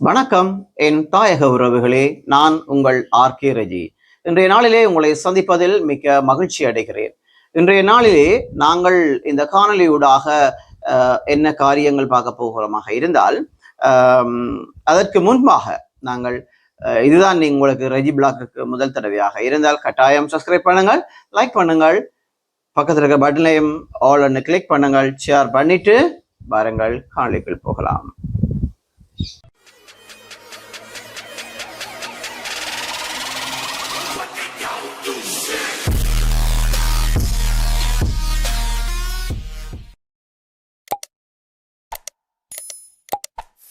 வணக்கம் என் தாயக உறவுகளே நான் உங்கள் ஆர் கே ரஜி. இன்றைய நாளிலே உங்களை சந்திப்பதில் மிக்க மகிழ்ச்சி அடைகிறேன். இன்றைய நாளிலே நாங்கள் இந்த காணொலியூடாக அஹ், என்ன காரியங்கள் பார்க்க போகிறோமாக இருந்தால் அதற்கு முன்பாக நாங்கள் இதுதான் நீங்கள் உங்களுக்கு ரெஜி பிளாக்கு முதல் தடவையாக இருந்தால் கட்டாயம் சப்ஸ்கிரைப் பண்ணுங்கள் லைக் பண்ணுங்கள் பக்கத்தில் இருக்க பட்டனையும் ஆல் ஒன்று கிளிக் பண்ணுங்கள் ஷேர் பண்ணிட்டு வாருங்கள் காணொலிக்குள் போகலாம்.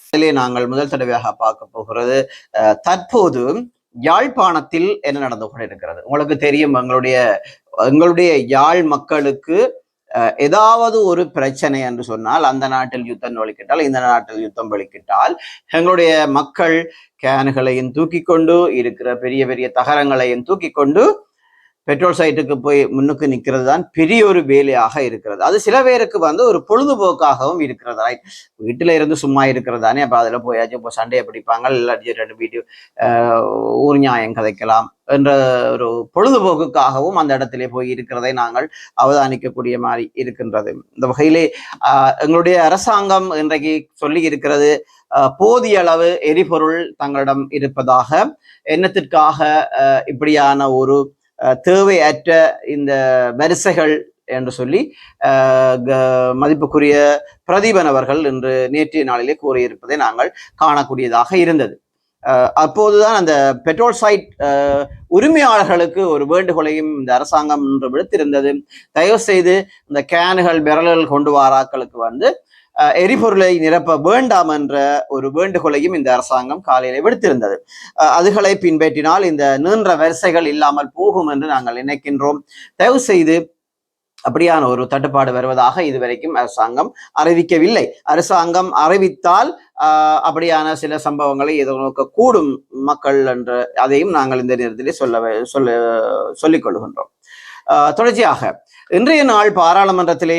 இதிலே நாங்கள் முதல் தடவையாக பார்க்க போகிறது. தற்போது யாழ்ப்பாணத்தில் என்ன நடந்து கொண்டிருக்கிறது? உங்களுக்கு தெரியும் எங்களுடைய எங்களுடைய யாழ் மக்களுக்கு ஏதாவது ஒரு பிரச்சனை என்று சொன்னால் அந்த நாட்டில் யுத்தம் வெளிக்கிட்டால் இந்த நாட்டில் யுத்தம் வெளிக்கிட்டால் எங்களுடைய மக்கள் கேன்களையும் தூக்கி கொண்டு இருக்கிற பெரிய பெரிய தகரங்களையும் தூக்கி கொண்டு பெட்ரோல் சைட்டுக்கு போய் முன்னுக்கு நிற்கிறது தான் பெரிய ஒரு வேலையாக இருக்கிறது. அது சில பேருக்கு வந்து ஒரு பொழுதுபோக்காகவும் இருக்கிறது ரைட் வீட்டில் இருந்து சும்மா இருக்கிறது தானே அப்போ அதில் போயாச்சும் இப்போ சண்டையை பிடிப்பாங்க இல்லாட்டி ரெண்டு வீட்டு ஊர் நியாயம் கதைக்கலாம் என்ற ஒரு பொழுதுபோக்குக்காகவும் அந்த இடத்திலே போய் இருக்கிறதை நாங்கள் அவதானிக்கக்கூடிய மாதிரி இருக்கின்றது. இந்த வகையிலே எங்களுடைய அரசாங்கம் இன்றைக்கு சொல்லி இருக்கிறது போதிய அளவு எரிபொருள் தங்களிடம் இருப்பதாக என்னத்திற்காக இப்படியான ஒரு தேவையற்ற இந்த வரிசைகள் என்று சொல்லி க- மதிப்புக்குரிய பிரதீபன் அவர்கள் இன்று நேற்றைய நாளிலே கூறியிருப்பதை நாங்கள் காணக்கூடியதாக இருந்தது. அப்போதுதான் அந்த பெட்ரோல் சைட் உரிமையாளர்களுக்கு ஒரு வேண்டுகோளையும் இந்த அரசாங்கம் இன்று விடுத்திருந்தது. தயவு செய்து இந்த கேனுகள் விரல்கள் கொண்டு வாராக்களுக்கு வந்து எரிபொருளை நிரப்ப வேண்டாம் என்ற ஒரு வேண்டுகோளையும் இந்த அரசாங்கம் காலையில் விடுத்திருந்தது. அஹ், அதுகளை பின்பற்றினால் இந்த நீண்ட வரிசைகள் இல்லாமல் போகும் என்று நாங்கள் நினைக்கின்றோம். தயவு செய்து அப்படியான ஒரு தட்டுப்பாடு வருவதாக இதுவரைக்கும் அரசாங்கம் அறிவிக்கவில்லை. அரசாங்கம் அறிவித்தால் ஆஹ், அப்படியான சில சம்பவங்களை எதிர்நோக்க கூடும் மக்கள் என்று அதையும் நாங்கள் இந்த நேரத்திலே சொல்ல சொல்ல சொல்லிக் கொள்கின்றோம். ஆஹ், தொடர்ச்சியாக இன்றைய நாள் பாராளுமன்றத்திலே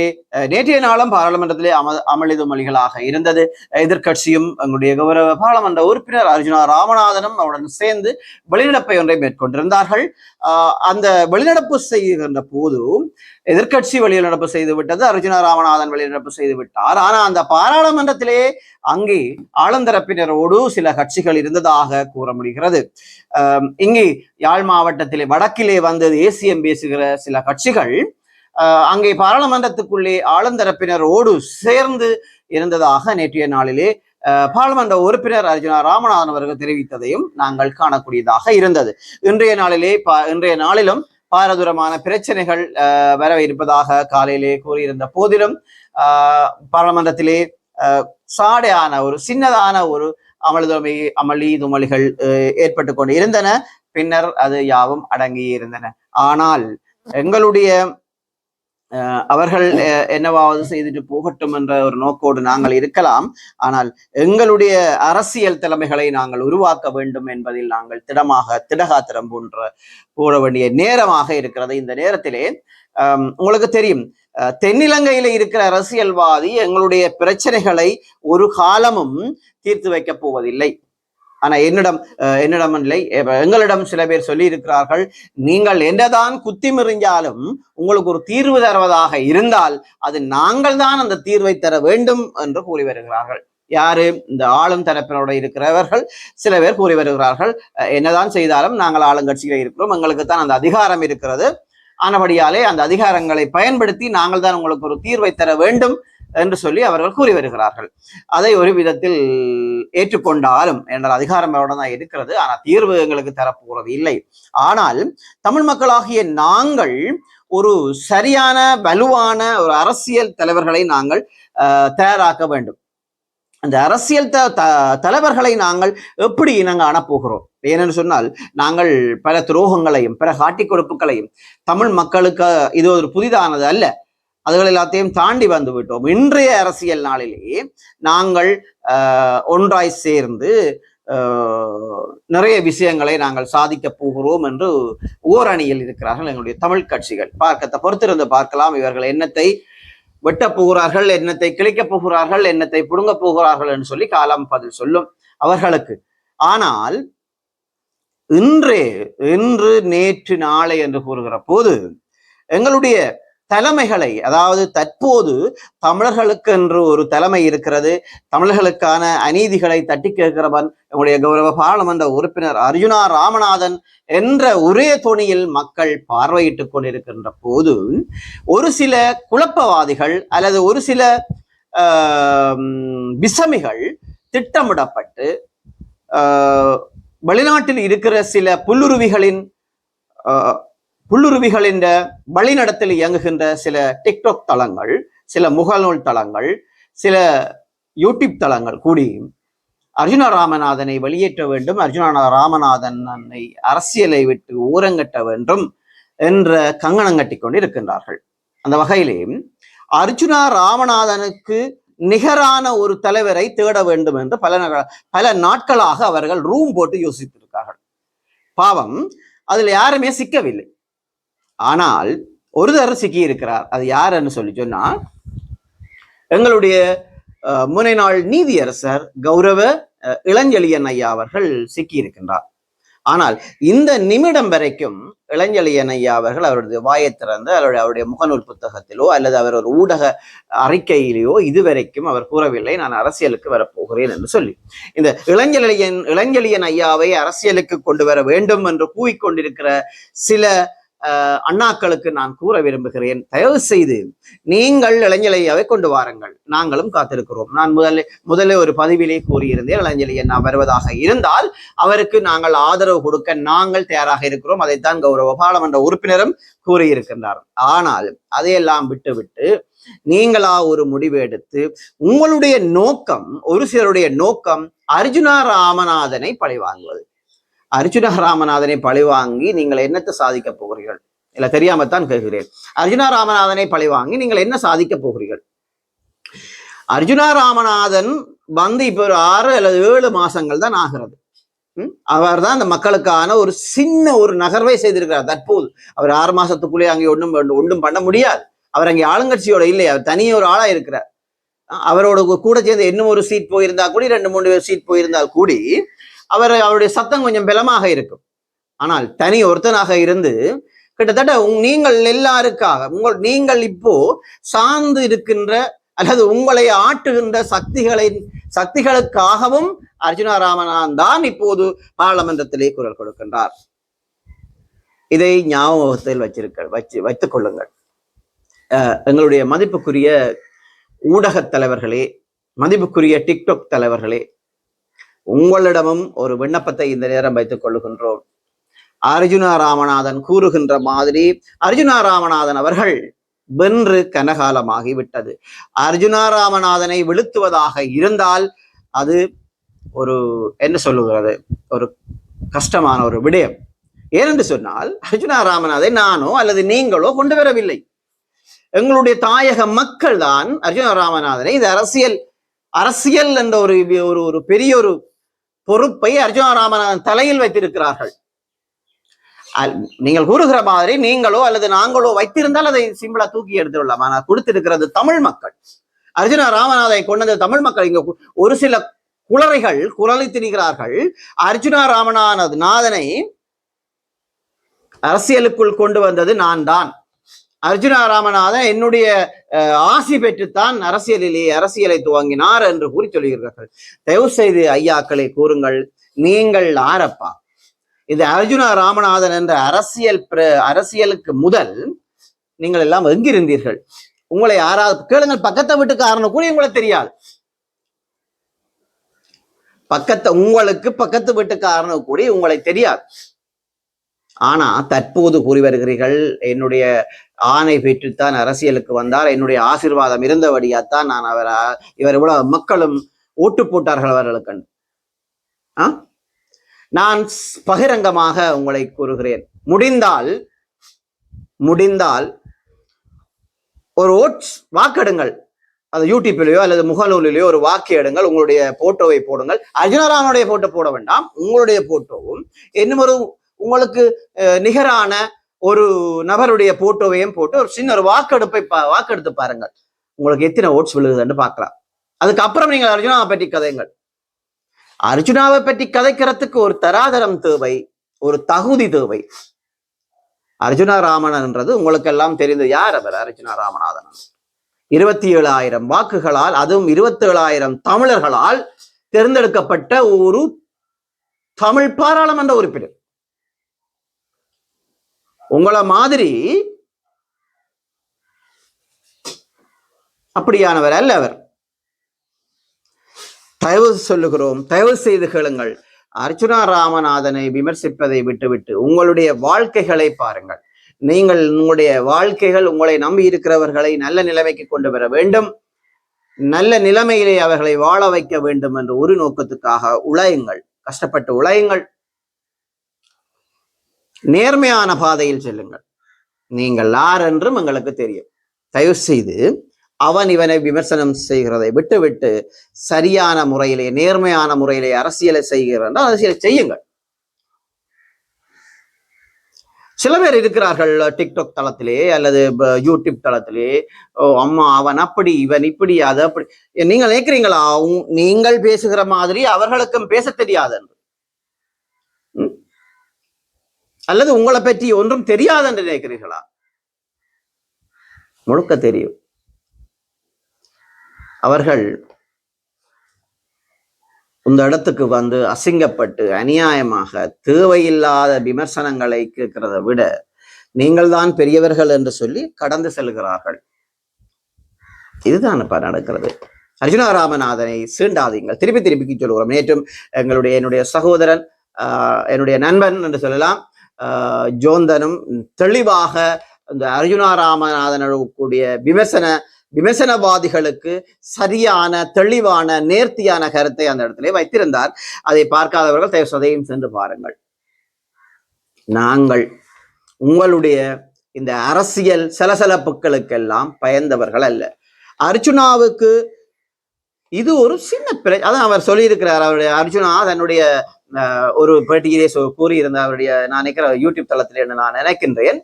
நேற்றைய நாளும் பாராளுமன்றத்திலே அம அமளிது மொழிகளாக இருந்தது. எதிர்க்கட்சியும் எங்களுடைய கௌரவ பாராளுமன்ற உறுப்பினர் அர்ஜுனா ராமநாதனும் அவருடன் சேர்ந்து வெளிநடப்பை ஒன்றை மேற்கொண்டிருந்தார்கள். ஆஹ், அந்த வெளிநடப்பு செய்கின்ற போது எதிர்க்கட்சி வெளிநடப்பு செய்து விட்டது அர்ஜுனா ராமநாதன் வெளிநடப்பு செய்து விட்டார். ஆனா அந்த பாராளுமன்றத்திலே அங்கே ஆளுந்தரப்பினரோடு சில கட்சிகள் இருந்ததாக கூற முடிகிறது. இங்கே யாழ் மாவட்டத்திலே வடக்கிலே வந்து தேசியம் பேசுகிற சில கட்சிகள் அங்கே பாராளுமன்றத்துக்குள்ளே ஆளுந்தரப்பினரோடு சேர்ந்து இருந்ததாக நேற்றைய நாளிலே பாராளுமன்ற உறுப்பினர் அர்ஜுனா ராமநாதன் அவர்கள் தெரிவித்ததையும் நாங்கள் காணக்கூடியதாக இருந்தது. இன்றைய நாளிலே பா- இன்றைய நாளிலும் பாரதூரமான பிரச்சனைகள் ஆஹ், வர இருப்பதாக காலையிலே கூறியிருந்த போதிலும் ஆஹ், பாராளுமன்றத்திலே ஆஹ், சாடையான ஒரு சின்னதான ஒரு அமளிதுமை அமளி துமளிகள் ஏற்பட்டு கொண்டு இருந்தன பின்னர் அது யாவும் அடங்கி இருந்தன ஆனால் எங்களுடைய அவர்கள் என்னவாவது செய்துட்டு போகட்டும் என்ற ஒரு நோக்கோடு நாங்கள் இருக்கலாம். ஆனால் எங்களுடைய அரசியல் தலைமைகளை நாங்கள் உருவாக்க வேண்டும் என்பதில் நாங்கள் திடமாக திடகாத்திரம் போன்ற போட வேண்டிய நேரமாக இருக்கிறது. இந்த நேரத்திலே உங்களுக்கு தெரியும் அஹ், தென்னிலங்கையில இருக்கிற அரசியல்வாதி எங்களுடைய பிரச்சனைகளை ஒரு காலமும் தீர்த்து வைக்கப் போவதில்லை. ஆனா என்னிடம் என்னிடம் இல்லை. எங்களிடம் சில பேர் சொல்லி இருக்கிறார்கள் நீங்கள் என்னதான் குத்தி மிறிஞ்சாலும் உங்களுக்கு ஒரு தீர்வு தருவதாக இருந்தால் அது நாங்கள் தான் அந்த தீர்வை தர வேண்டும் என்று கூறி வருகிறார்கள். யாரு? இந்த ஆளும் தரப்பினோட இருக்கிறவர்கள். சில பேர் கூறி வருகிறார்கள் அஹ், என்னதான் செய்தாலும் நாங்கள் ஆளுங்கட்சியில இருக்கிறோம். எங்களுக்கு தான் அந்த அதிகாரம் இருக்கிறது. ஆனபடியாலே அந்த அதிகாரங்களை பயன்படுத்தி நாங்கள் தான் உங்களுக்கு ஒரு தீர்வை தர வேண்டும். என்று சொல்லி அவர்கள் கூறி வருகிறார்கள். அதை ஒரு விதத்தில் ஏற்றுக்கொண்டாலும் என்ற அதிகாரம் தான் இருக்கிறது. ஆனால் தீர்வு எங்களுக்கு தரப்போகிறது இல்லை. ஆனால் தமிழ் மக்களாகிய நாங்கள் ஒரு சரியான வலுவான ஒரு அரசியல் தலைவர்களை நாங்கள் அஹ், தயாராக்க வேண்டும். அந்த அரசியல் த த- தலைவர்களை நாங்கள் எப்படி நாங்கள் அனுப்புகிறோம் ஏனென்று சொன்னால் நாங்கள் பல துரோகங்களையும் பிற காட்டிக் கொடுப்புகளையும் தமிழ் மக்களுக்கு இது ஒரு புதிதானது அல்ல. அதுகள் எல்லாத்தையும் தாண்டி வந்து விட்டோம். இன்றைய அரசியல் நாளிலே நாங்கள் ஒன்றாய் சேர்ந்து ஆஹ், நிறைய விஷயங்களை நாங்கள் சாதிக்க போகிறோம் என்று ஓரணியில் இருக்கிறார்கள் எங்களுடைய தமிழ் கட்சிகள். பார்க்கத்தை பொறுத்திருந்து பார்க்கலாம். இவர்கள் என்னத்தை வெட்டப் போகிறார்கள் என்னத்தை கிழிக்கப் போகிறார்கள் என்னத்தை புடுங்கப் போகிறார்கள் என்று சொல்லி காலம் பதில் சொல்லும் அவர்களுக்கு. ஆனால் இன்று இன்று நேற்று நாளை என்று கூறுகிற போது எங்களுடைய தலைமைகளை அதாவது தற்போது தமிழர்களுக்கு என்று ஒரு தலைமை இருக்கிறது தமிழர்களுக்கான அநீதிகளை தட்டி கேட்கிறவன் எங்களுடைய கௌரவ பாராளுமன்ற உறுப்பினர் அர்ஜுனா ராமநாதன் என்ற ஒரே துணியில் மக்கள் பார்வையிட்டு கொண்டிருக்கின்ற போது ஒரு சில குழப்பவாதிகள் அல்லது ஒரு சில விசமிகள் திட்டமிடப்பட்டு வெளிநாட்டில் இருக்கிற சில புல்லுருவிகளின் புல்லுருவிகள் என்ற வழிநடத்தில் இயங்குகின்ற சில டிக்டாக் தளங்கள் சில முகநூல் தளங்கள் சில யூடியூப் தளங்கள் கூடி அர்ஜுன ராமநாதனை வெளியேற்ற வேண்டும் அர்ஜுன ராமநாதனை அரசியலை விட்டு ஊரங்கட்ட வேண்டும் என்ற கங்கணம் கட்டி கொண்டு இருக்கின்றார்கள் அந்த வகையிலே அர்ஜுனா ராமநாதனுக்கு நிகரான ஒரு தலைவரை தேட வேண்டும் என்று பல பல நாட்களாக அவர்கள் ரூம் போட்டு யோசித்திருக்கார்கள். பாவம் அதில் யாருமே சிக்கவில்லை. ஆனால் ஒருத்தர் சிக்கி இருக்கிறார். அது யாருன்னு சொல்லி சொன்னா எங்களுடைய அஹ், முனைநாள் நீதியரசர் கௌரவ அஹ், இளஞ்செழியன் ஐயா அவர்கள் சிக்கி இருக்கின்றார். ஆனால் இந்த நிமிடம் வரைக்கும் இளஞ்செழியன் ஐயா அவர்கள் அவருடைய வாயை திறந்து அவருடைய அவருடைய முகநூல் புத்தகத்திலோ அல்லது அவர் ஒரு ஊடக அறிக்கையிலேயோ இதுவரைக்கும் அவர் கூறவில்லை. நான் அரசியலுக்கு வரப்போகிறேன் என்று சொல்லி. இந்த இளஞ்செழியன் இளஞ்செழியன் ஐயாவை அரசியலுக்கு கொண்டு வர வேண்டும் என்று கூவிக்கொண்டிருக்கிற சில அண்ணாக்களுக்கு நான் கூற விரும்புகிறேன். தயவு செய்து நீங்கள் இளைஞலையாவை கொண்டு வாருங்கள். நாங்களும் காத்திருக்கிறோம். நான் முதல்ல முதலே ஒரு பதிவிலே கூறியிருந்தேன். இளைஞலையை நான் வருவதாக இருந்தால் அவருக்கு நாங்கள் ஆதரவு கொடுக்க நாங்கள் தயாராக இருக்கிறோம். அதைத்தான் கௌரவ பாராளுமன்ற உறுப்பினரும் கூறியிருக்கின்றார். ஆனால் அதையெல்லாம் விட்டுவிட்டு நீங்களா ஒரு முடிவு எடுத்து உங்களுடைய நோக்கம் ஒரு சிலருடைய நோக்கம் அர்ஜுனா ராமநாதனை பழிவாங்குவது. அர்ஜுன ராமநாதனை பழிவாங்கி நீங்கள் என்னத்தை சாதிக்க போகிறீர்கள்? இல்லை தெரியாமத்தான் கேட்கிறேன். அர்ஜுனா ராமநாதனை பழிவாங்கி நீங்கள் என்ன சாதிக்க போகிறீர்கள்? அர்ஜுனா ராமநாதன் வந்து இப்போ ஒரு ஆறு அல்லது ஏழு மாசங்கள் தான் ஆகிறது. அவர் தான் அந்த மக்களுக்கான ஒரு சின்ன ஒரு நகர்வை செய்திருக்கிறார். தற்போது அவர் ஆறு மாசத்துக்குள்ளே அங்கே ஒன்றும் ஒன்றும் பண்ண முடியாது. அவர் அங்கே ஆளுங்கட்சியோட இல்லை. அவர் தனியே ஒரு ஆளா இருக்கிறார். அவரோட கூட சேர்ந்து இன்னும் ஒரு சீட் போயிருந்தா கூட ரெண்டு மூணு சீட் போயிருந்தால் கூடி அவர் அவருடைய சத்தம் கொஞ்சம் பலமாக இருக்கும். ஆனால் தனி ஒருத்தனாக இருந்து கிட்டத்தட்ட உங்- நீங்கள் எல்லாருக்காக உங்கள் நீங்கள் இப்போ சார்ந்து இருக்கின்ற அல்லது உங்களை ஆட்டுகின்ற சக்திகளின் சக்திகளுக்காகவும் அர்ஜுனா ராமநாதன் தான் இப்போது பாராளுமன்றத்திலே குரல் கொடுக்கின்றார். இதை ஞாபகத்தில் வச்சிருக்க வச்சு வைத்துக் கொள்ளுங்கள். அஹ் எங்களுடைய மதிப்புக்குரிய ஊடகத் தலைவர்களே மதிப்புக்குரிய டிக்டாக் தலைவர்களே உங்களிடமும் ஒரு விண்ணப்பத்தை இந்த நேரம் வைத்துக் கொள்ளுகின்றோம். அர்ஜுனா ராமநாதன் கூறுகின்ற மாதிரி அர்ஜுனா ராமநாதன் அவர்கள் வென்று கனகாலமாகி விட்டது. அர்ஜுனா ராமநாதனை விழுத்துவதாக இருந்தால் அது ஒரு என்ன சொல்லுகிறது? ஒரு கஷ்டமான ஒரு விடயம். ஏனென்று சொன்னால் அர்ஜுனா ராமநாதை நானோ அல்லது நீங்களோ கொண்டு வரவில்லை. எங்களுடைய தாயக மக்கள் தான் அர்ஜுனா ராமநாதனை இது அரசியல் அரசியல் என்ற ஒரு ஒரு ஒரு பெரிய ஒரு பொறுப்பை அர்ஜுன தலையில் வைத்திருக்கிறார்கள். நீங்கள் கூறுகிற மாதிரி நீங்களோ அல்லது நாங்களோ வைத்திருந்தால் அதை சிம்பிளா தூக்கி எடுத்துடலாம். ஆனால் கொடுத்திருக்கிறது தமிழ் மக்கள். அர்ஜுன ராமநாதை கொண்டது தமிழ் மக்கள் இங்க கு- ஒரு சில குளறைகள் குரலை திணிகிறார்கள். அர்ஜுனா ராமநாத நாதனை அரசியலுக்குள் கொண்டு வந்தது நான் தான் அர்ஜுனா ராமநாதன் என்னுடைய அஹ், ஆசி பெற்றுத்தான் அரசியலிலே அரசியலை துவங்கினார் என்று கூறி சொல்கிறார்கள் தயவு செய்து ஐயாக்களை கூறுங்கள். நீங்கள் ஆரப்பா. இந்த அர்ஜுனா ராமநாதன் என்ற அரசியல் பிர- அரசியலுக்கு முதல் நீங்கள் எல்லாம் எங்கிருந்தீர்கள்? உங்களை யாராவது கேளுங்கள் பக்கத்தை வீட்டுக்காரனு கூட உங்களை தெரியாது. பக்கத்தை உங்களுக்கு பக்கத்து வீட்டுக்காரனு கூட உங்களை தெரியாது. ஆனா தற்போது கூறி வருகிறீர்கள் என்னுடைய ஆணை பெற்றுத்தான் அரசியலுக்கு வந்தார் என்னுடைய ஆசீர்வாதம் இருந்தபடியாத்தான் நான் அவர் இவர் இவ்வளவு மக்களும் ஓட்டு போட்டார்கள் அவர்களுக்கு. ஆ? நான் ஸ்- பகிரங்கமாக உங்களை கூறுகிறேன். முடிந்தால் முடிந்தால் ஒரு ஓட்ஸ் வாக்கெடுங்கள். அது யூடியூப்லயோ அல்லது முகநூலிலேயோ ஒரு வாக்கு எடுங்கள் உங்களுடைய போட்டோவை போடுங்கள். அர்ஜுனராமனுடைய போட்டோ போட வேண்டாம். உங்களுடைய போட்டோவும் இன்னும் ஒரு உங்களுக்கு அஹ், நிகரான ஒரு நபருடைய போட்டோவையும் போட்டு ஒரு சின்ன ஒரு வாக்கெடுப்பை பா- வாக்கெடுத்து பாருங்கள். உங்களுக்கு எத்தனை ஓட்ஸ் விழுகுதுன்னு பார்க்கலாம். அதுக்கப்புறம் நீங்கள் அர்ஜுனாவை பற்றி கதைங்கள் அர்ஜுனாவை பற்றி கதைக்கிறதுக்கு ஒரு தராதரம் தேவை ஒரு தகுதி தேவை. அர்ஜுனா ராமனன்றது உங்களுக்கு எல்லாம் தெரிந்து யார் அவர்? அர்ஜுனா ராமநாதன். இருபத்தி ஏழாயிரம் வாக்குகளால் அதுவும் இருபத்தி ஏழாயிரம் தமிழர்களால் தேர்ந்தெடுக்கப்பட்ட ஒரு தமிழ் பாராளுமன்ற உறுப்பினர். உங்களை மாதிரி அப்படியானவர் அல்ல அவர். தயவு சொல்லுகிறோம் தயவு செய்து கேளுங்கள். அர்ச்சுனா ராமநாதனை விமர்சிப்பதை விட்டுவிட்டு உங்களுடைய வாழ்க்கைகளை பாருங்கள். நீங்கள் உங்களுடைய வாழ்க்கைகள் உங்களை நம்பி இருக்கிறவர்களை நல்ல நிலைமைக்கு கொண்டு வர வேண்டும். நல்ல நிலைமையிலே அவர்களை வாழ வைக்க வேண்டும் என்ற ஒரு நோக்கத்துக்காக உழையுங்கள். கஷ்டப்பட்டு உழையுங்கள். நேர்மையான பாதையில் செல்லுங்கள். நீங்கள் யார் என்றும் எங்களுக்கு தெரியும். தயவு செய்து அவன் இவனை விமர்சனம் செய்கிறதை விட்டுவிட்டு சரியான முறையிலே நேர்மையான முறையிலே அரசியலை செய்கிறார் அரசியலை செய்யுங்கள். சில பேர் இருக்கிறார்கள் டிக்டாக் தளத்திலே அல்லது யூடியூப் தளத்திலே ஓ அம்மா அவன் அப்படி இவன் இப்படி அது அப்படி. நீங்கள் நினைக்கிறீங்களா? நீங்கள் பேசுகிற மாதிரி அவர்களுக்கும் பேச தெரியாது என்று. அல்லது உங்களை பற்றி ஒன்றும் தெரியாது என்று நினைக்கிறீர்களா? முழுக்க தெரியும். அவர்கள் இந்த இடத்துக்கு வந்து அசிங்கப்பட்டு அநியாயமாக தேவையில்லாத விமர்சனங்களை கேட்கிறத விட நீங்கள் தான் பெரியவர்கள் என்று சொல்லி கடந்து செல்கிறார்கள். இதுதான் இப்ப நடக்கிறது. அர்ஜுனா ராமநாதனை சீண்டாதீங்கள். திருப்பி திருப்பி சொல்லுகிறோம் நேற்றும் எங்களுடைய என்னுடைய சகோதரன் ஆஹ், என்னுடைய நண்பன் என்று சொல்லலாம். ஜோந்தனும் தெளிவாக இந்த அர்ஜுனா ராமநாதனுடைய கூடிய விமர்சன விமர்சனவாதிகளுக்கு சரியான தெளிவான நேர்த்தியான கருத்தை அந்த இடத்திலே வைத்திருந்தார். அதை பார்க்காதவர்கள் தயவு சதையும் சென்று பாருங்கள். நாங்கள் உங்களுடைய இந்த அரசியல் சலசலப்புகளுக்கெல்லாம் பயந்தவர்கள் அல்ல. அர்ஜுனாவுக்கு இது ஒரு சின்ன பிர அதான் அவர் சொல்லியிருக்கிறார் அவருடைய அர்ஜுனா தன்னுடைய ஒரு பேட்டியிலே கூறியிருந்த அவருடைய நான் நினைக்கிற யூடியூப் தளத்தில் என்று நான் நினைக்கின்றேன்.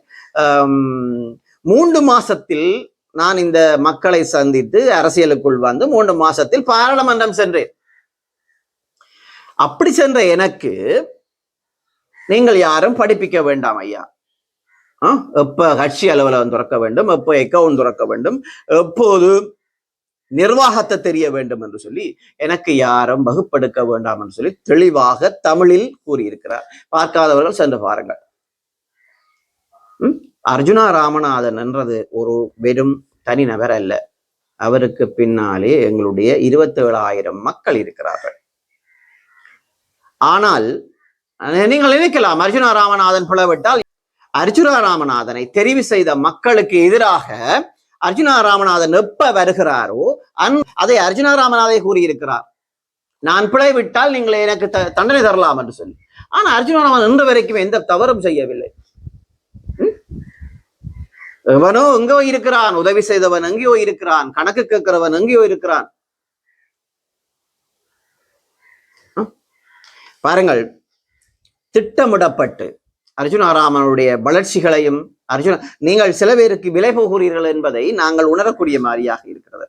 மூன்று மாசத்தில் நான் இந்த மக்களை சந்தித்து அரசியலுக்குள் வந்து மூன்று மாசத்தில் பாராளுமன்றம் சென்றேன். அப்படி சென்ற எனக்கு நீங்கள் யாரும் படிப்பிக்க வேண்டாம் ஐயா. ஆ, கட்சி அலுவலகம் திறக்க வேண்டும் எப்போ அக்கௌண்ட் திறக்க வேண்டும் எப்போது நிர்வாகத்தை தெரிய வேண்டும் என்று சொல்லி எனக்கு யாரும் வகுப்படுக்க வேண்டாம் என்று சொல்லி தெளிவாக தமிழில் கூறியிருக்கிறார். பார்க்காதவர்கள் சென்று பாருங்கள். அர்ஜுனா ராமநாதன் என்றது ஒரு வெறும் தனிநபர் அல்ல. அவருக்கு பின்னாலே எங்களுடைய இருபத்தேழாயிரம் மக்கள் இருக்கிறார்கள். ஆனால் நீங்கள் நினைக்கலாம் அர்ஜுனா ராமநாதன் புலவிட்டால் அர்ஜுனா ராமநாதனை தெரிவு செய்த மக்களுக்கு எதிராக அர்ஜுனா ராமநாதன் எப்ப வருகிறாரோ அந் அதை அர்ஜுனா ராமநாதை கூறியிருக்கிறார். நான் பிழை விட்டால் நீங்கள் எனக்கு த- தண்டனை தரலாம் என்று சொல்லி. ஆனா அர்ஜுனா ராமன் இன்று வரைக்கும் எந்த தவறும் செய்யவில்லை. எவனோ எங்கோ இருக்கிறான் உதவி செய்தவன் எங்கேயோ இருக்கிறான் கணக்கு கேட்கிறவன் எங்கேயோ இருக்கிறான். பாருங்கள் திட்டமிடப்பட்டு அர்ஜுனாராமனுடைய வளர்ச்சிகளையும் அர்ஜுன நீங்கள் சில பேருக்கு விலை போகிறீர்கள் என்பதை நாங்கள் உணரக்கூடிய மாதிரியாக இருக்கிறது.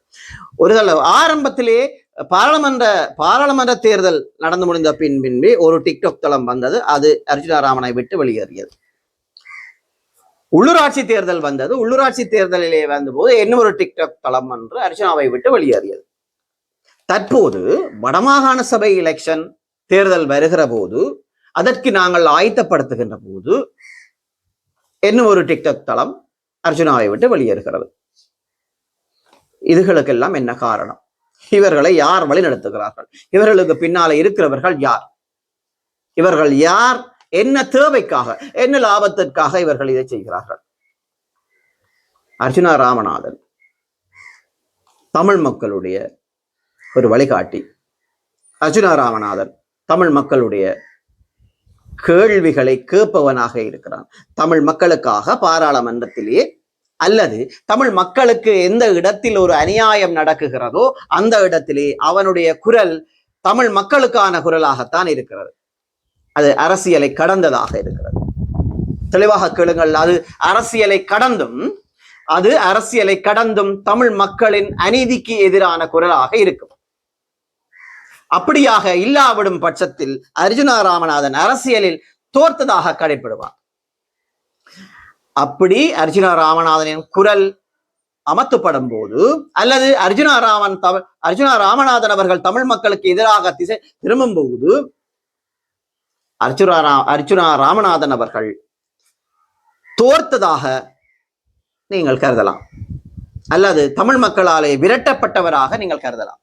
ஒரு ஆரம்பத்திலே பாராளுமன்ற பாராளுமன்ற தேர்தல் நடந்து முடிந்த பின் பின்பே ஒரு டிக்டாக் தளம் வந்தது. அது அர்ஜுனாராமனை விட்டு வெளியேறியது. உள்ளூராட்சி தேர்தல் வந்தது. உள்ளூராட்சி தேர்தலிலே வந்தபோது ஒரு டிக்டாக் தளம் என்று அர்ஜுனாவை விட்டு வெளியேறியது. தற்போது வடமாகாண சபை எலெக்ஷன் தேர்தல் வருகிற போது அதற்கு நாங்கள் ஆயத்தப்படுத்துகின்ற போது இன்னும் ஒரு டிக்டாக் தளம் அர்ஜுனாவை விட்டு வெளியேறுகிறது. இதுகளுக்கெல்லாம் என்ன காரணம்? இவர்களை யார் வழிநடத்துகிறார்கள்? இவர்களுக்கு பின்னால இருக்கிறவர்கள் யார்? இவர்கள் யார்? என்ன தேவைக்காக? என்ன லாபத்திற்காக இவர்கள் இதை செய்கிறார்கள்? அர்ஜுனா ராமநாதன் தமிழ் மக்களுடைய ஒரு வழிகாட்டி. அர்ஜுனா ராமநாதன் தமிழ் மக்களுடைய கேள்விகளை கேட்பவனாக இருக்கிறான். தமிழ் மக்களுக்காக பாராளுமன்றத்திலே அல்லது தமிழ் மக்களுக்கு எந்த இடத்தில் ஒரு அநியாயம் நடக்குகிறதோ அந்த இடத்திலே அவனுடைய குரல் தமிழ் மக்களுக்கான குரலாகத்தான் இருக்கிறது. அது அரசியலை கடந்ததாக இருக்கிறது. தெளிவாக கேளுங்கள் அது அரசியலை கடந்தும் அது அரசியலை கடந்தும் தமிழ் மக்களின் அநீதிக்கு எதிரான குரலாக இருக்கும். அப்படியாக இல்லாவிடும் பட்சத்தில் அர்ஜுனா ராமநாதன் அரசியலில் தோர்த்ததாக கடைபிடுவார் அப்படி அர்ஜுனா ராமநாதனின் குரல் அமர்த்தப்படும் போது அல்லது அர்ஜுனா ராமன் தமிழ் அர்ஜுனா ராமநாதன் அவர்கள் தமிழ் மக்களுக்கு எதிராக திசை திரும்பும் போது அர்ஜுனா ரா- அர்ஜுனா ராமநாதன் அவர்கள் தோர்த்ததாக நீங்கள் கருதலாம். அல்லது தமிழ் மக்களாலே விரட்டப்பட்டவராக நீங்கள் கருதலாம்.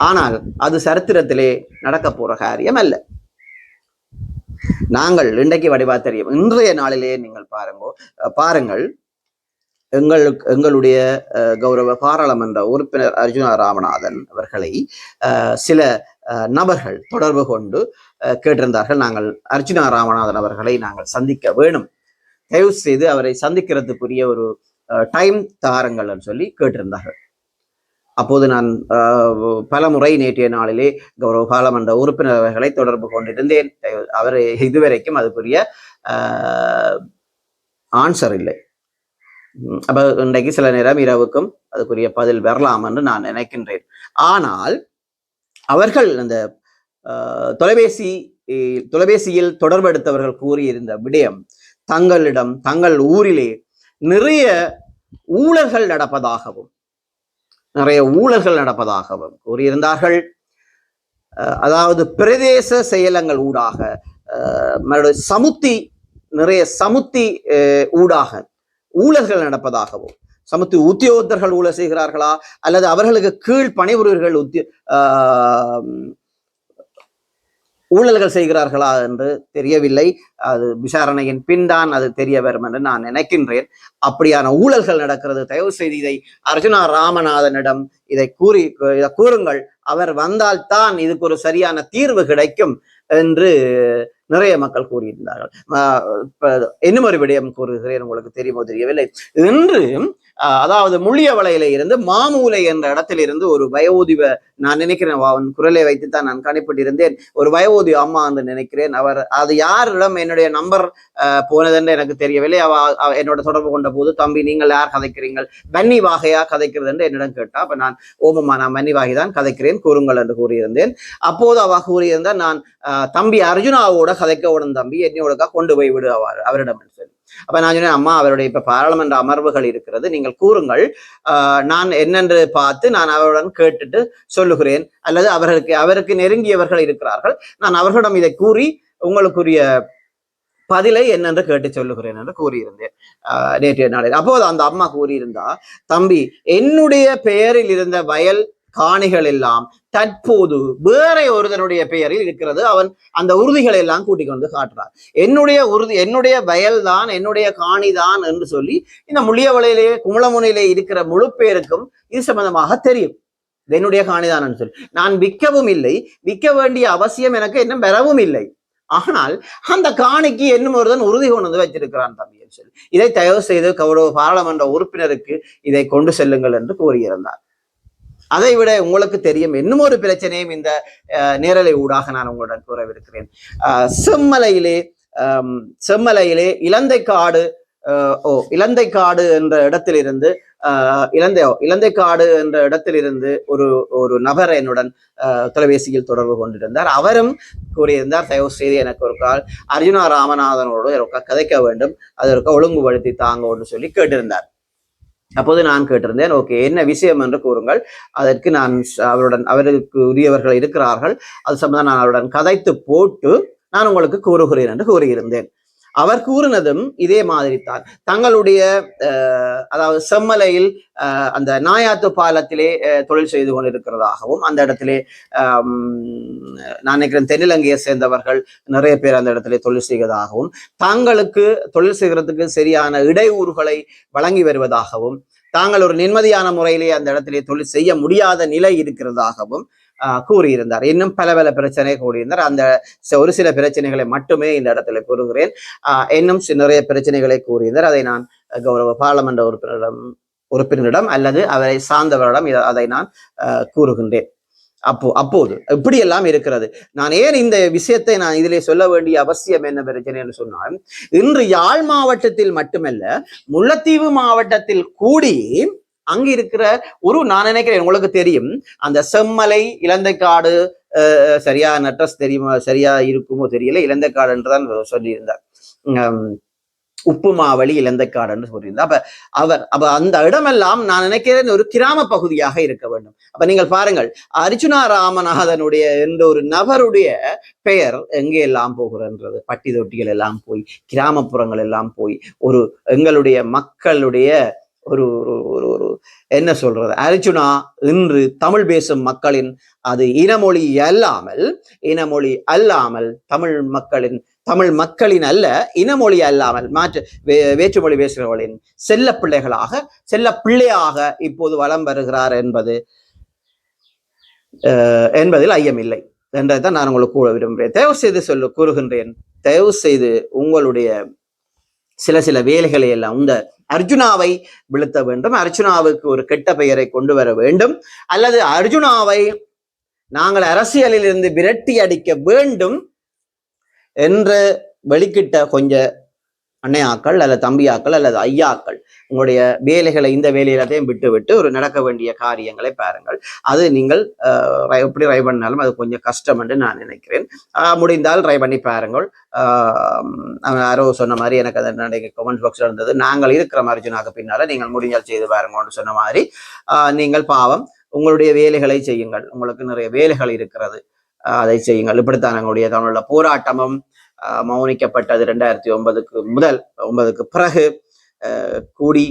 ஆனால் அது சரித்திரத்திலே நடக்க போற காரியம் அல்ல நாங்கள் இன்றைக்கு வடிவா தெரியும். இன்றைய நாளிலே நீங்கள் பாருங்க பாருங்கள். எங்களுக்கு எங்களுடைய கௌரவ பாராளுமன்ற உறுப்பினர் அர்ஜுனா ராமநாதன் அவர்களை அஹ், சில அஹ், நபர்கள் தொடர்பு கொண்டு அஹ், கேட்டிருந்தார்கள். நாங்கள் அர்ஜுனா ராமநாதன் அவர்களை நாங்கள் சந்திக்க வேணும். தயவு செய்து அவரை சந்திக்கிறதுக்குரிய ஒரு டைம் தாருங்கள் சொல்லி கேட்டிருந்தார்கள். அப்போது நான் அஹ், பல முறை நேற்றைய நாளிலே கௌரவ பாராளுமன்ற உறுப்பினர் அவர்களை தொடர்பு கொண்டிருந்தேன். அவர் இதுவரைக்கும் அதுக்குரிய ஆன்சர் இல்லை. உம், இன்றைக்கு சில நேரம் இரவுக்கும் அதுக்குரிய பதில் வரலாம் என்று நான் நினைக்கின்றேன். ஆனால் அவர்கள் அந்த தொலைபேசி தொலைபேசியில் தொடர்பெடுத்தவர்கள் கூறியிருந்த விடயம் தங்களிடம் தங்கள் ஊரிலே நிறைய ஊழல்கள் நடப்பதாகவும் நிறைய ஊழல்கள் நடப்பதாகவும் கூறியிருந்தார்கள். அதாவது பிரதேச செயலங்கள் ஊடாக மறுபடியும் சமுத்தி நிறைய சமுத்தி ஊடாக ஊழல்கள் நடப்பதாகவும் சமுத்தி உத்தியோகத்தர்கள் ஊழல் செய்கிறார்களா? அல்லது அவர்களுக்கு கீழ் பணிபுரியர்கள் உத்திய ஆஹ் ஊழல்கள் செய்கிறார்களா என்று தெரியவில்லை. அது விசாரணையின் பின் தான் அது தெரிய வரும் என்று நான் நினைக்கின்றேன். அப்படியான ஊழல்கள் நடக்கிறது. தயவு செய்து இதை அர்ஜுனா ராமநாதனிடம் இதை கூறி இதை கூறுங்கள். அவர் வந்தால் தான் இதுக்கு ஒரு சரியான தீர்வு கிடைக்கும் என்று நிறைய மக்கள் கூறியிருந்தார்கள். இன்னும் ஒரு விடயம் கூறுகிறேன். உங்களுக்கு தெரியுமோ தெரியவில்லை. இன்று ஆஹ் அதாவது முள்ளியவளையில இருந்து மாமூலை என்ற இடத்திலிருந்து ஒரு வயோதிப நான் நினைக்கிறேன் அவன் குரலை வைத்துத்தான் நான் கணிப்பிட்டிருந்தேன். ஒரு வயோதி அம்மா என்று நினைக்கிறேன். அவர் அது யாரிடம் என்னுடைய நம்பர் போனதென்று எனக்கு தெரியவில்லை. அவ என்னோட தொடர்பு கொண்ட போது தம்பி நீங்கள் யார் கதைக்கிறீங்கள் வன்னி வாகையா கதைக்கிறது? என்று என்னிடம் கேட்டா அப்ப நான் ஓமம்மா நான் பன்னி வாகை தான் கதைக்கிறேன் கூறுங்கள் என்று கூறியிருந்தேன். அப்போது அவ கூறியிருந்தால் நான் தம்பி அர்ஜுனாவோட கதைக்க உடன் தம்பி என்னோட கொண்டு போய் விடு அவர் அவரிடம் என்று சொல்லி அப்ப நான் சொன்னேன் அம்மா அவருடைய இப்ப பாராளுமன்ற அமர்வுகள் இருக்கிறது. நீங்கள் கூறுங்கள். ஆஹ் நான் என்னென்று பார்த்து நான் அவருடன் கேட்டுட்டு சொல்லுகிறேன். அல்லது அவர்களுக்கு அவருக்கு நெருங்கியவர்கள் இருக்கிறார்கள். நான் அவர்களிடம் இதை கூறி உங்களுக்குரிய பதிலை என்னென்று கேட்டு சொல்லுகிறேன் என்று கூறியிருந்தேன். ஆஹ் நேற்றைய நாளில். அப்போது அந்த அம்மா கூறியிருந்தா தம்பி என்னுடைய பெயரில் இருந்த வயல் காணிகள் எல்லாம் தற்போது வேற ஒருதனுடைய பெயரில் இருக்கிறது. அவன் அந்த உறுதிகளை எல்லாம் கூட்டிக் கொண்டு காட்டுறார். என்னுடைய உறுதி என்னுடைய வயல்தான் என்னுடைய காணிதான் என்று சொல்லி இந்த முள்ளியவளையிலே குமலமுனையிலே இருக்கிற முழு பேருக்கும் இது சம்பந்தமாக தெரியும். என்னுடைய காணிதான் சொல்லி. நான் விற்கவும் இல்லை விற்க வேண்டிய அவசியம் எனக்கு இன்னும் பெறவும் இல்லை. ஆனால் அந்த காணிக்கு என்னும் ஒருதன் உறுதி கொண்டு வந்து வச்சிருக்கிறான் தம்பி என்று சொல்லி. இதை தயவு செய்து கௌரவ பாராளுமன்ற உறுப்பினருக்கு இதை கொண்டு செல்லுங்கள் என்று கூறியிருந்தார். அதை விட உங்களுக்கு தெரியும் இன்னும் ஒரு பிரச்சனையும் இந்த நேரலை ஊடாக நான் உங்களுடன் கூறவிருக்கிறேன். செம்மலையிலே செம்மலையிலே இலந்தைக்காடு அஹ், ஓ இலந்தைக்காடு என்ற இடத்திலிருந்து ஆஹ், இலந்தை ஓ, இலந்தைக்காடு என்ற இடத்திலிருந்து ஒரு ஒரு நபர் என்னுடன் ஆஹ், தொலைபேசியில் தொடர்பு கொண்டிருந்தார். அவரும் கூறியிருந்தார் தயவு செய்து எனக்கு ஒரு கால் அர்ஜுனா ராமநாதனோடு ஒரு கதைக்க வேண்டும். அதற்கு ஒழுங்குபடுத்தி தாங்கன்னு சொல்லி கேட்டிருந்தார். அப்போது நான் கேட்டிருந்தேன் ஓகே என்ன விஷயம் என்று கூறுங்கள். அதற்கு நான் அவருடன் அவருக்கு உரியவர்கள் இருக்கிறார்கள். அது சம்பந்தம் நான் அவருடன் கதைத்து போட்டு நான் உங்களுக்கு கூறுகிறேன் என்று கூறியிருந்தேன். அவர் கூறினதும் இதே மாதிரி தான். தங்களுடைய அஹ், அதாவது செம்மலையில் அஹ், அந்த நாயாத்து பாலத்திலே தொழில் செய்து கொண்டிருக்கிறதாகவும் அந்த இடத்திலே நான் நினைக்கிறேன் தென்னிலங்கையை சேர்ந்தவர்கள் நிறைய பேர் அந்த இடத்திலே தொழில் செய்வதாகவும் தங்களுக்கு தொழில் செய்கிறதுக்கு சரியான இடையூறுகளை வழங்கி வருவதாகவும் தாங்கள் ஒரு நிம்மதியான முறையிலே அந்த இடத்திலே தொழில் செய்ய முடியாத நிலை இருக்கிறதாகவும் கூறியிருந்தார். இன்னும் பல பல பிரச்சனை கூறியிருந்தார். அந்த ஒரு சில பிரச்சனைகளை மட்டுமே இந்த இடத்துல கூறுகிறேன். ஆஹ், இன்னும் நிறைய பிரச்சனைகளை கூறியிருந்தார். அதை நான் கௌரவ பாராளுமன்ற உறுப்பினரிடம் உறுப்பினரிடம் அல்லது அவரை சார்ந்தவரிடம் அதை நான் கூறுகின்றேன். அப்போ அப்போது இப்படியெல்லாம் இருக்கிறது. நான் ஏன் இந்த விஷயத்தை நான் இதிலே சொல்ல வேண்டிய அவசியம் என்ன பிரச்சனை என்று சொன்னால் இன்று யாழ் மாவட்டத்தில் மட்டுமல்ல முல்லைத்தீவு மாவட்டத்தில் கூடி அங்க இருக்கிற ஒரு நான் நினைக்கிறேன் உங்களுக்கு தெரியும். அந்த செம்மலை இலந்தைக்காடு அஹ், சரியா நட்ரஸ் தெரியுமா சரியா இருக்குமோ தெரியல. இலந்தைக்காடு என்றுதான் சொல்லியிருந்தார். உம், உப்பு மாவழி என்று சொல்லியிருந்தார். அப்ப அவர் அப்ப அந்த இடமெல்லாம் நான் நினைக்கிறேன் ஒரு கிராம பகுதியாக இருக்க வேண்டும். அப்ப நீங்கள் பாருங்கள் அர்ஜுனா ராமநாதனுடைய என்ற ஒரு நபருடைய பெயர் எங்கே எல்லாம் போகிறன்றது? பட்டி தொட்டிகள் எல்லாம் போய் கிராமப்புறங்கள் எல்லாம் போய் ஒரு எங்களுடைய மக்களுடைய ஒரு ஒரு என்ன சொல்றது? அர்ஜுனா இன்று தமிழ் பேசும் மக்களின் அது இனமொழி அல்லாமல் இனமொழி அல்லாமல் தமிழ் மக்களின் தமிழ் மக்களின் அல்ல இனமொழி அல்லாமல் மாற்று வே வேற்றுமொழி பேசுகிறவர்களின் செல்ல பிள்ளைகளாக செல்ல பிள்ளையாக இப்போது வலம் வருகிறார் என்பது என்பதில் ஐயமில்லை என்றதான் நான் உங்களுக்கு கூற விரும்புகிறேன். தயவு செய்து சொல்ல கூறுகின்றேன். தயவு செய்து உங்களுடைய சில சில வேலைகளை எல்லாம் இந்த அர்ஜுனாவை விழுத்த வேண்டும். அர்ஜுனாவுக்கு ஒரு கெட்ட பெயரை கொண்டு வர வேண்டும். அல்லது அர்ஜுனாவை நாங்கள் அரசியலில் இருந்து விரட்டி அடிக்க வேண்டும் என்று வெளிக்கிட்ட கொஞ்ச அன்னையாக்கள் அல்லது தம்பியாக்கள் அல்லது ஐயாக்கள் உங்களுடைய வேலைகளை இந்த வேலையிலத்தையும் விட்டு விட்டு ஒரு நடக்க வேண்டிய காரியங்களை பாருங்கள். அது நீங்கள் ரை- எப்படி ட்ரை பண்ணாலும் அது கொஞ்சம் கஷ்டம் என்று நான் நினைக்கிறேன். முடிந்தால் ட்ரை பண்ணி பாருங்கள். ஆஹ் யாரோ சொன்ன மாதிரி எனக்கு அது நினைக்க கமெண்ட் பாக்ஸில் இருந்தது. நாங்கள் இருக்கிற அர்ஜுனாக்கு பின்னால நீங்கள் முடிஞ்சால் செய்து பாருங்கன்னு சொன்ன மாதிரி ஆஹ் நீங்கள் பாவம் உங்களுடைய வேலைகளை செய்யுங்கள். உங்களுக்கு நிறைய வேலைகள் இருக்கிறது. அதை செய்யுங்கள். இப்படித்தான் எங்களுடைய தமிழ்ல போராட்டமும் மௌனிக்கப்பட்டது ரெண்டாயிரத்தி ஒன்பதுக்கு முதல் ஒன்பதுக்கு பிறகு கூடி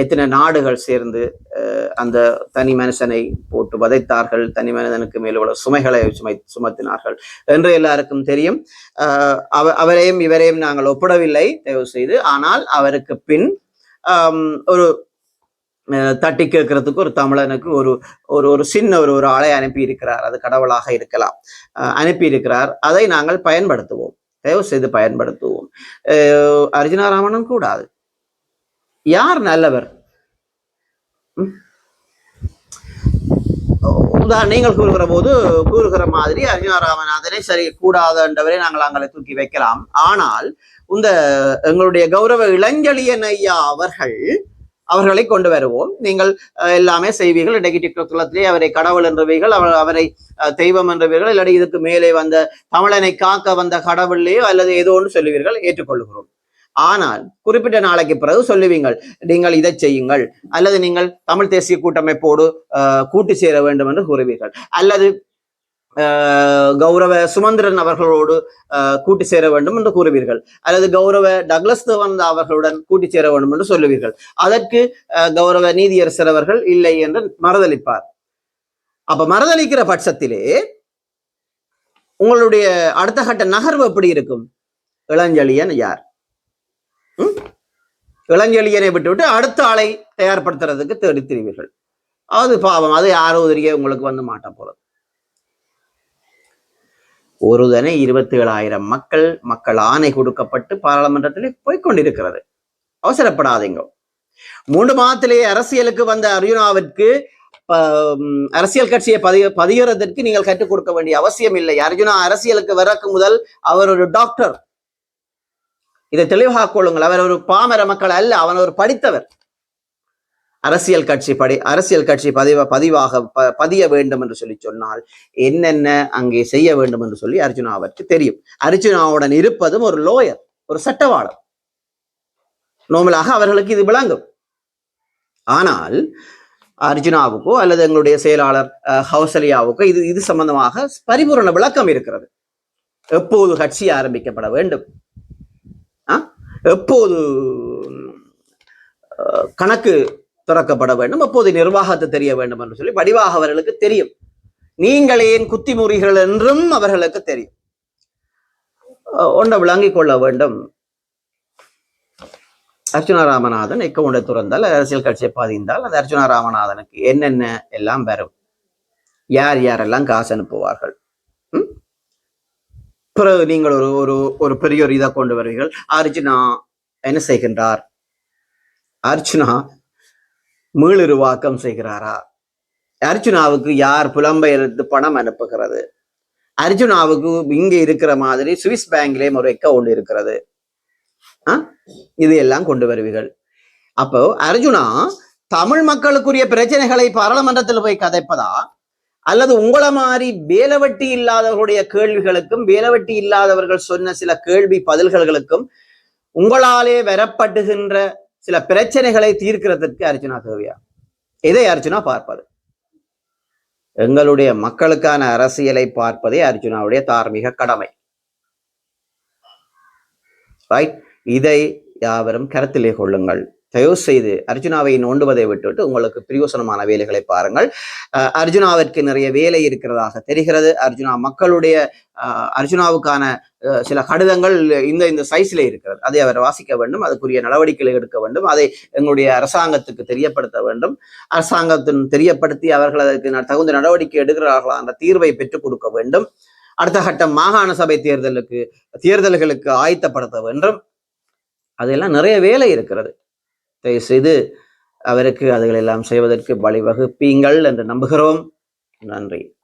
எத்தனை நாடுகள் சேர்ந்து அஹ் அந்த தனி மனுஷனை போட்டு வதைத்தார்கள் தனி மனிதனுக்கு மேல் உள்ள சுமைகளை சுமை சுமத்தினார்கள் என்று எல்லாருக்கும் தெரியும். ஆஹ் அவ அவரையும் இவரையும் நாங்கள் ஒப்பிடவில்லை தயவு செய்து ஆனால் அவருக்கு பின் ஒரு அஹ், தட்டி கேட்கறதுக்கு ஒரு தமிழனுக்கு ஒரு ஒரு ஒரு சின்ன ஒரு ஒரு ஆளை அனுப்பி இருக்கிறார் அது கடவுளாக இருக்கலாம். அஹ், அனுப்பி இருக்கிறார் அதை நாங்கள் பயன்படுத்துவோம். தயவு செய்து பயன்படுத்துவோம். அர்ஜுனாராமனும் கூடாது யார் நல்லவர் உதாரணம் நீங்கள் கூறுகிற போது கூறுகிற மாதிரி அர்ஜுனா ராமநாதனை சரி கூடாதன்றவரை நாங்கள் அங்களை தூக்கி வைக்கலாம் ஆனால் இந்த எங்களுடைய கௌரவ இளஞ்சலியன் ஐயா அவர்கள் அவர்களை கொண்டு வருவோம். நீங்கள் எல்லாமே செய்வீர்கள். இன்றைக்கு டிக்டாக் தளத்திலே அவரை கடவுள் என்றவீர்கள். அவர் அவரை தெய்வம் என்றவீர்கள். இல்லாட்டி இதுக்கு மேலே வந்த தமிழனை காக்க வந்த கடவுள்லையோ அல்லது ஏதோ ஒன்று சொல்லுவீர்கள். ஏற்றுக்கொள்கிறோம் ஆனால் குறிப்பிட்ட நாளைக்கு பிறகு சொல்லுவீங்கள். நீங்கள் இதை செய்யுங்கள். அல்லது நீங்கள் தமிழ் தேசிய கூட்டமைப்போடு அஹ், கூட்டு சேர வேண்டும் என்று கூறுவீர்கள். அல்லது கௌரவ சுமந்திரன் அவர்களோடு அஹ், சேர வேண்டும் என்று கூறுவீர்கள். அல்லது கௌரவ டக்லஸ் தேவன் அவர்களுடன் கூட்டி சேர வேண்டும் என்று சொல்லுவீர்கள். அதற்கு அஹ், கௌரவ நீதியரசர் அவர்கள் இல்லை என்று மறுதளிப்பார். அப்ப மறுதளிக்கிற பட்சத்திலே உங்களுடைய அடுத்த கட்ட நகர்வு எப்படி இருக்கும்? இளஞ்செழியன் யார்? இளஞ்செழியனை விட்டுவிட்டு அடுத்த ஆளை தயார்படுத்துறதுக்கு தேடி திரிவீர்கள். அது பாவம் அது யாரோ உதவியே உங்களுக்கு வந்து மாட்ட போறது. ஒருதனை இருபத்தி ஏழாயிரம் மக்கள் மக்கள் ஆணை கொடுக்கப்பட்டு பாராளுமன்றத்திலே போய்கொண்டிருக்கிறது அவசரப்படாதீங்க. மூன்று மாதத்திலேயே அரசியலுக்கு வந்த அர்ஜுனாவிற்கு அரசியல் கட்சியை பதிய பதிகிறதற்கு நீங்கள் கற்றுக் கொடுக்க வேண்டிய அவசியம் இல்லை. அர்ஜுனா அரசியலுக்கு வரக்கு முதல் அவர் ஒரு டாக்டர் இதை தெளிவாக கொள்ளுங்கள். அவர் ஒரு பாமர மக்கள் அல்ல அவன் ஒரு படித்தவர். அரசியல் கட்சி படி அரசியல் கட்சி பதிவ பதிவாக ப- பதிய வேண்டும் என்று சொல்லி சொன்னால் என்னென்ன அங்கே செய்ய வேண்டும் என்று சொல்லி அர்ஜுனாவிற்கு தெரியும். அர்ஜுனாவுடன் இருப்பதும் ஒரு லோயர் ஒரு சட்டவாளர். நோமலாக அவர்களுக்கு இது விளங்கும். ஆனால் அர்ஜுனாவுக்கோ அல்லது எங்களுடைய செயலாளர் ஹவுசலியாவுக்கோ இது இது சம்பந்தமாக பரிபூரண விளக்கம் இருக்கிறது. எப்போது கட்சி ஆரம்பிக்கப்பட வேண்டும்? எப்போது கணக்கு திறக்கப்பட வேண்டும். அப்போது நிர்வாகத்தை தெரிய வேண்டும் என்று சொல்லி வடிவாக அவர்களுக்கு தெரியும். நீங்கள் ஏன் குத்திமுறிகள் என்றும் அவர்களுக்கு தெரியும். ஒன்றை விளங்கிக் கொள்ள வேண்டும். அர்ச்சுனா ராமநாதன் எக்கவுண்டை துறந்தால் அரசியல் கட்சியை பாதிந்தால் அந்த அர்ச்சுனா ராமநாதனுக்கு என்னென்ன எல்லாம் வரும்? யார் யாரெல்லாம் காசு அனுப்புவார்கள்? பிறகு நீங்கள் ஒரு ஒரு ஒரு பெரிய ஒரு இதை கொண்டு வருவீர்கள். அர்ஜுனா என்ன செய்கின்றார்? அர்ச்சுனா மீளுருவாக்கம் செய்கிறாரா? அர்ஜுனாவுக்கு யார் புலம்பெயர்த்து பணம் அனுப்புகிறது? அர்ஜுனாவுக்கு இங்க இருக்கிற மாதிரி சுவிஸ் பேங்க்லயும் ஒரு அக்கவுண்ட் இருக்கிறது. ஆ? இது எல்லாம் கொண்டு வருவீர்கள். அப்போ அர்ஜுனா தமிழ் மக்களுக்குரிய பிரச்சனைகளை பாராளுமன்றத்தில் போய் கதைப்பதா? அல்லது உங்களை மாதிரி வேலவட்டி இல்லாதவர்களுடைய கேள்விகளுக்கும் வேலவட்டி இல்லாதவர்கள் சொன்ன சில கேள்வி பதில்களுக்கும் உங்களாலே வரப்படுகின்ற சில பிரச்சனைகளை தீர்க்கிறதற்கு அர்ஜுனா தேவையா? இதை அர்ஜுனா பார்ப்பது? எங்களுடைய மக்களுக்கான அரசியலை பார்ப்பதே அர்ஜுனாவுடைய தார்மீக கடமை. ரைட் இதை யாவரும் கருத்திலே கொள்ளுங்கள். தயவு செய்து அர்ஜுனாவை நோண்டுவதை விட்டுவிட்டு உங்களுக்கு பிரியோசனமான வேலைகளை பாருங்கள். அஹ் அர்ஜுனாவிற்கு நிறைய வேலை இருக்கிறதாக தெரிகிறது. அர்ஜுனா மக்களுடைய அஹ், அர்ஜுனாவுக்கான அஹ், சில கடிதங்கள் இந்த இந்த சைஸ்ல இருக்கிறது. அதை அவர் வாசிக்க வேண்டும் அதுக்குரிய நடவடிக்கைகளை எடுக்க வேண்டும் அதை எங்களுடைய அரசாங்கத்துக்கு தெரியப்படுத்த வேண்டும். அரசாங்கத்தின் தெரியப்படுத்தி அவர்கள் அதற்கு தகுந்த நடவடிக்கை எடுக்கிறார்களா என்ற தீர்வை பெற்றுக் கொடுக்க வேண்டும். அடுத்த கட்டம் மாகாண சபை தேர்தலுக்கு தேர்தல்களுக்கு ஆயத்தப்படுத்த வேண்டும். அதெல்லாம் நிறைய வேலை இருக்கிறது. செய்து அவருக்கு அதுகளெல்லாம் செய்வதற்கு வழிவகுப்பீங்கள் என்று நம்புகிறோம். நன்றி.